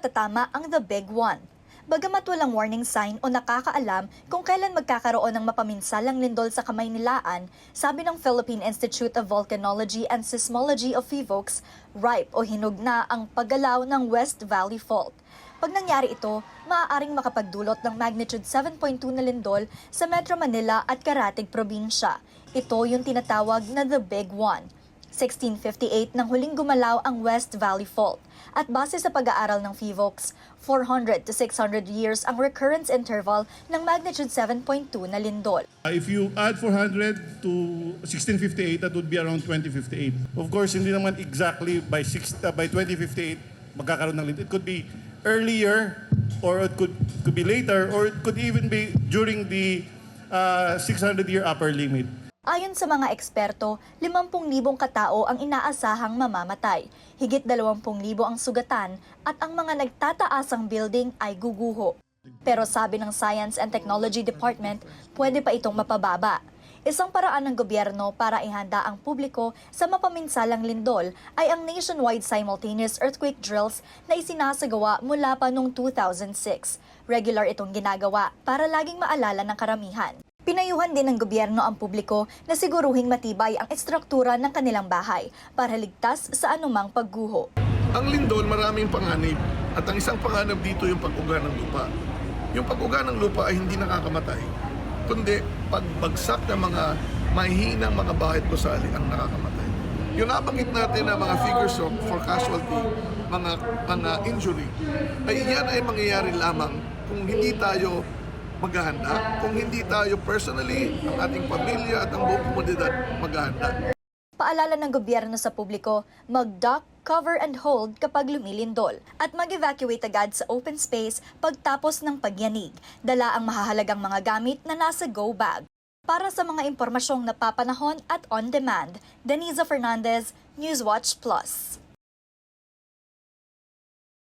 natatama ang The Big One. Bagamat walang warning sign o nakakaalam kung kailan magkakaroon ng mapaminsalang lindol sa Kamaynilaan, sabi ng Philippine Institute of Volcanology and Seismology of FIVOX, ripe o hinog na ang paggalaw ng West Valley Fault. Pag nangyari ito, maaaring makapagdulot ng magnitude 7.2 na lindol sa Metro Manila at Karatig Probinsya. Ito yung tinatawag na The Big One. 1658 nang huling gumalaw ang West Valley Fault. At base sa pag-aaral ng FIVOX, 400 to 600 years ang recurrence interval ng magnitude 7.2 na lindol. Uh, If you add 400 to 1658, that would be around 2058. Of course, hindi naman exactly by, six, uh, by 2058 magkakaroon ng lindol. It could be earlier or it could, could be later or it could even be during the uh, 600-year upper limit. Ayon sa mga eksperto, 50,000 katao ang inaasahang mamamatay. Higit 20,000 ang sugatan at ang mga nagtataasang building ay guguho. Pero sabi ng Science and Technology Department, pwede pa itong mapababa. Isang paraan ng gobyerno para ihanda ang publiko sa mapaminsalang lindol ay ang nationwide simultaneous earthquake drills na isinasagawa mula pa noong 2006. Regular itong ginagawa para laging maalala ng karamihan. Pinayuhan din ng gobyerno ang publiko na siguruhing matibay ang estruktura ng kanilang bahay para ligtas sa anumang pagguho. Ang lindol maraming panganib at ang isang panganib dito yung pag-uga ng lupa. Yung pag-uga ng lupa ay hindi nakakamatay, kundi pagbagsak ng mga mahihinang mga bahay at gusali ang nakakamatay. Yung nabanggit natin na mga figures of for casualty, mga mga injury, ay yan ay mangyayari lamang kung hindi tayo maghahanda, kung hindi tayo personally, ang ating pamilya at ang buong komunidad maghahanda. Paalala ng gobyerno sa publiko, mag-duck, cover and hold kapag lumilindol at mag-evacuate agad sa open space pagtapos ng pagyanig. Dala ang mahahalagang mga gamit na nasa go bag. Para sa mga impormasyong napapanahon at on demand, Deniza Fernandez, Newswatch Plus.